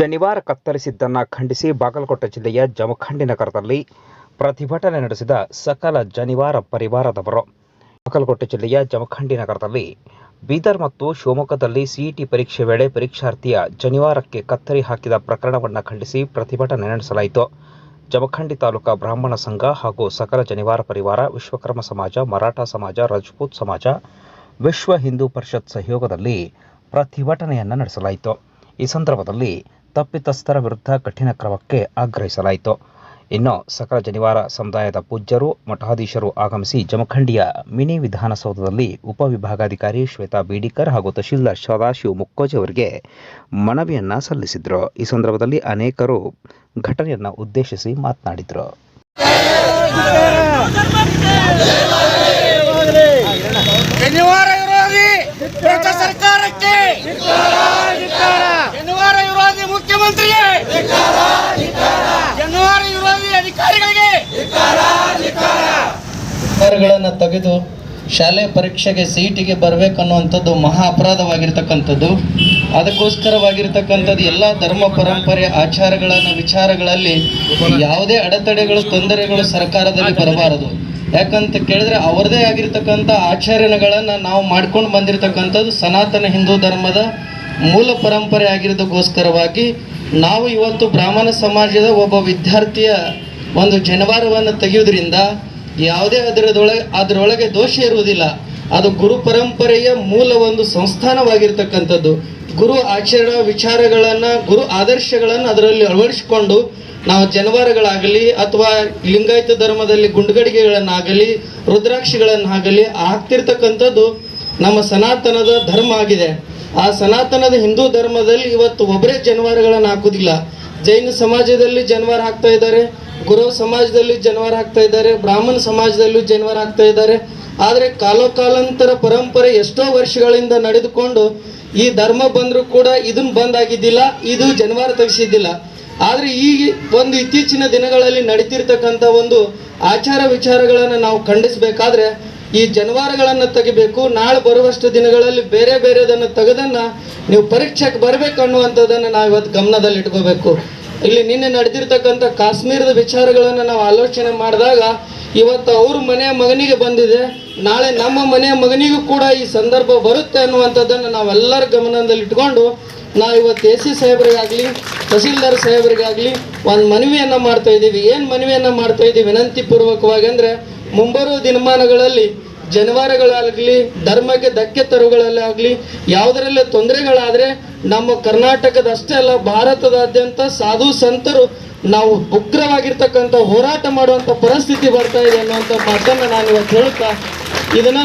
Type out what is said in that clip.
ಶನಿವಾರ ಕತ್ತರಿಸಿದ್ದನ್ನು ಖಂಡಿಸಿ ಬಾಗಲಕೋಟೆ ಜಿಲ್ಲೆಯ ಜಮಖಂಡಿ ನಗರದಲ್ಲಿ ಪ್ರತಿಭಟನೆ ನಡೆಸಿದ ಸಕಲ ಜನಿವಾರ ಪರಿವಾರದವರು. ಬಾಗಲಕೋಟೆ ಜಿಲ್ಲೆಯ ಜಮಖಂಡಿ ನಗರದಲ್ಲಿ ಬೀದರ್ ಮತ್ತು ಶಿವಮೊಗ್ಗದಲ್ಲಿ ಸಿಇಟಿ ಪರೀಕ್ಷೆ ವೇಳೆ ಪರೀಕ್ಷಾರ್ಥಿಯ ಜನಿವಾರಕ್ಕೆ ಕತ್ತರಿ ಹಾಕಿದ ಪ್ರಕರಣವನ್ನು ಖಂಡಿಸಿ ಪ್ರತಿಭಟನೆ ನಡೆಸಲಾಯಿತು. ಜಮಖಂಡಿ ತಾಲೂಕಾ ಬ್ರಾಹ್ಮಣ ಸಂಘ ಹಾಗೂ ಸಕಲ ಜನಿವಾರ ಪರಿವಾರ, ವಿಶ್ವಕರ್ಮ ಸಮಾಜ, ಮರಾಠ ಸಮಾಜ, ರಜಪೂತ್ ಸಮಾಜ, ವಿಶ್ವ ಹಿಂದೂ ಪರಿಷತ್ ಸಹಯೋಗದಲ್ಲಿ ಪ್ರತಿಭಟನೆಯನ್ನು ನಡೆಸಲಾಯಿತು. ಈ ಸಂದರ್ಭದಲ್ಲಿ ತಪ್ಪಿತಸ್ಥರ ವಿರುದ್ಧ ಕಠಿಣ ಕ್ರಮಕ್ಕೆ ಆಗ್ರಹಿಸಲಾಯಿತು. ಇನ್ನು ಸಕಲ ಜನಿವಾರ ಸಮುದಾಯದ ಪೂಜ್ಯರು, ಮಠಾಧೀಶರು ಆಗಮಿಸಿ ಜಮಖಂಡಿಯ ಮಿನಿ ವಿಧಾನಸೌಧದಲ್ಲಿ ಉಪವಿಭಾಗಾಧಿಕಾರಿ ಶ್ವೇತಾ ಬೀಡಿಕರ್ ಹಾಗೂ ತಹಶೀಲ್ದಾರ್ ಸದಾಶಿವ ಮುಕ್ಕೋಜಿ ಅವರಿಗೆ ಮನವಿಯನ್ನು ಸಲ್ಲಿಸಿದರು. ಈ ಸಂದರ್ಭದಲ್ಲಿ ಅನೇಕರು ಘಟನೆಯನ್ನು ಉದ್ದೇಶಿಸಿ ಮಾತನಾಡಿದರು ಶನಿವಾರ ವಿರೋಧಿ ಭ್ರಷ್ಟ ಸರ್ಕಾರಕ್ಕೆ ಶನಿವಾರ ವಿರೋಧಿ ಮುಖ್ಯಮಂತ್ರಿಗೆ ಜನವರಿ ವಿರೋಧಿ ಅಧಿಕಾರಿಗಳಿಗೆ ಅಧಿಕಾರಗಳನ್ನು ತೆಗೆದು ಶಾಲೆ ಪರೀಕ್ಷೆಗೆ ಸೀಟಿಗೆ ಬರಬೇಕನ್ನುವಂಥದ್ದು ಮಹಾ ಅಪರಾಧವಾಗಿರ್ತಕ್ಕಂಥದ್ದು. ಅದಕ್ಕೋಸ್ಕರವಾಗಿರ್ತಕ್ಕಂಥದ್ದು ಎಲ್ಲ ಧರ್ಮ, ಪರಂಪರೆ, ಆಚಾರಗಳನ್ನು, ವಿಚಾರಗಳಲ್ಲಿ ಯಾವುದೇ ಅಡೆತಡೆಗಳು, ತೊಂದರೆಗಳು ಸರ್ಕಾರದಲ್ಲಿ ಬರಬಾರದು. ಯಾಕಂತ ಕೇಳಿದ್ರೆ ಅವರದೇ ಆಗಿರ್ತಕ್ಕಂಥ ಆಚರಣೆಗಳನ್ನು ನಾವು ಮಾಡ್ಕೊಂಡು ಬಂದಿರತಕ್ಕಂಥದ್ದು ಸನಾತನ ಹಿಂದೂ ಧರ್ಮದ ಮೂಲ ಪರಂಪರೆ ಆಗಿರೋದಕ್ಕೋಸ್ಕರವಾಗಿ ನಾವು ಇವತ್ತು ಬ್ರಾಹ್ಮಣ ಸಮಾಜದ ಒಬ್ಬ ವಿದ್ಯಾರ್ಥಿಯ ಒಂದು ಜನವಾರವನ್ನು ತೆಗೆಯೋದ್ರಿಂದ ಯಾವುದೇ ಅದರದೊಳಗೆ ಅದರೊಳಗೆ ದೋಷ ಇರುವುದಿಲ್ಲ. ಅದು ಗುರು ಪರಂಪರೆಯ ಮೂಲ ಒಂದು ಸಂಸ್ಥಾನವಾಗಿರ್ತಕ್ಕಂಥದ್ದು. ಗುರು ಆಚರಣಾ ವಿಚಾರಗಳನ್ನು, ಗುರು ಆದರ್ಶಗಳನ್ನು ಅದರಲ್ಲಿ ಅಳವಡಿಸಿಕೊಂಡು ನಾವು ಜನವಾರಗಳಾಗಲಿ ಅಥವಾ ಲಿಂಗಾಯತ ಧರ್ಮದಲ್ಲಿ ಗುಂಡ್ಗಡಿಗೆಗಳನ್ನಾಗಲಿ, ರುದ್ರಾಕ್ಷಿಗಳನ್ನಾಗಲಿ ಆಗ್ತಿರ್ತಕ್ಕಂಥದ್ದು ನಮ್ಮ ಸನಾತನದ ಧರ್ಮ ಆಗಿದೆ. ಆ ಸನಾತನದ ಹಿಂದೂ ಧರ್ಮದಲ್ಲಿ ಇವತ್ತು ಒಬ್ಬರೇ ಜನವಾರಗಳನ್ನು ಹಾಕುವುದಿಲ್ಲ ಜೈನ ಸಮಾಜದಲ್ಲಿ ಜನವಾರ ಹಾಕ್ತಾ ಇದ್ದಾರೆ, ಗುರು ಸಮಾಜದಲ್ಲಿ ಜನವಾರ ಹಾಕ್ತಾ ಇದ್ದಾರೆ, ಬ್ರಾಹ್ಮಣ ಸಮಾಜದಲ್ಲೂ ಜನವಾರ ಹಾಕ್ತಾ ಇದ್ದಾರೆ. ಆದರೆ ಕಾಲೋಕಾಲಾಂತರ ಪರಂಪರೆ ಎಷ್ಟೋ ವರ್ಷಗಳಿಂದ ನಡೆದುಕೊಂಡು ಈ ಧರ್ಮ ಬಂದರೂ ಕೂಡ ಇದನ್ನ ಬಂದ್ ಆಗಿದ್ದಿಲ್ಲ, ಇದು ಜನವಾರ ತೆಗೆಸಿದ್ದಿಲ್ಲ. ಆದರೆ ಈ ಒಂದು ಇತ್ತೀಚಿನ ದಿನಗಳಲ್ಲಿ ನಡೀತಿರ್ತಕ್ಕಂಥ ಒಂದು ಆಚಾರ ವಿಚಾರಗಳನ್ನು ನಾವು ಖಂಡಿಸಬೇಕಾದ್ರೆ ಈ ಜನವಾರಗಳನ್ನು ತೆಗಿಬೇಕು, ನಾಳೆ ಬರುವಷ್ಟು ದಿನಗಳಲ್ಲಿ ಬೇರೆ ಬೇರೆದನ್ನು ತೆಗೆದನ್ನು ನೀವು ಪರೀಕ್ಷೆಗೆ ಬರಬೇಕು ಅನ್ನುವಂಥದ್ದನ್ನು ನಾವು ಇವತ್ತು ಗಮನದಲ್ಲಿ ಇಟ್ಕೋಬೇಕು ಇಲ್ಲಿ ನಿನ್ನೆ ನಡೆದಿರ್ತಕ್ಕಂಥ ಕಾಶ್ಮೀರದ ವಿಚಾರಗಳನ್ನು ನಾವು ಆಲೋಚನೆ ಮಾಡಿದಾಗ ಇವತ್ತು ಅವ್ರ ಮನೆಯ ಮಗನಿಗೆ ಬಂದಿದೆ. ನಾಳೆ ನಮ್ಮ ಮನೆಯ ಮಗನಿಗೂ ಕೂಡ ಈ ಸಂದರ್ಭ ಬರುತ್ತೆ ಅನ್ನುವಂಥದ್ದನ್ನು ನಾವೆಲ್ಲರ ಗಮನದಲ್ಲಿ ಇಟ್ಕೊಂಡು ನಾವು ಇವತ್ತು ಎ ಸಿ ಸಾಹೇಬರಿಗಾಗಲಿ, ತಹಸೀಲ್ದಾರ್ ಸಾಹೇಬರಿಗಾಗಲಿ ಒಂದು ಮನವಿಯನ್ನು ಮಾಡ್ತಾ ಇದ್ದೀವಿ. ಏನು ಮನವಿಯನ್ನು ಮಾಡ್ತಾ ಇದ್ದೀವಿ? ವಿನಂತಿ ಪೂರ್ವಕವಾಗಿ ಅಂದರೆ ಮುಂಬರುವ ದಿನಮಾನಗಳಲ್ಲಿ, ಜನವಾರಗಳಾಗಲಿ, ಧರ್ಮಕ್ಕೆ ಧಕ್ಕೆ ತರುಗಳಲ್ಲಾಗಲಿ, ಯಾವುದರಲ್ಲೇ ತೊಂದರೆಗಳಾದರೆ ನಮ್ಮ ಕರ್ನಾಟಕದಷ್ಟೇ ಅಲ್ಲ, ಭಾರತದಾದ್ಯಂತ ಸಾಧು ಸಂತರು ನಾವು ಉಗ್ರವಾಗಿರ್ತಕ್ಕಂಥ ಹೋರಾಟ ಮಾಡುವಂಥ ಪರಿಸ್ಥಿತಿ ಬರ್ತಾ ಇದೆ ಅನ್ನುವಂಥ ಮಾತನ್ನು ನಾನು ಇವತ್ತು ಹೇಳ್ತಾ ಇದನ್ನು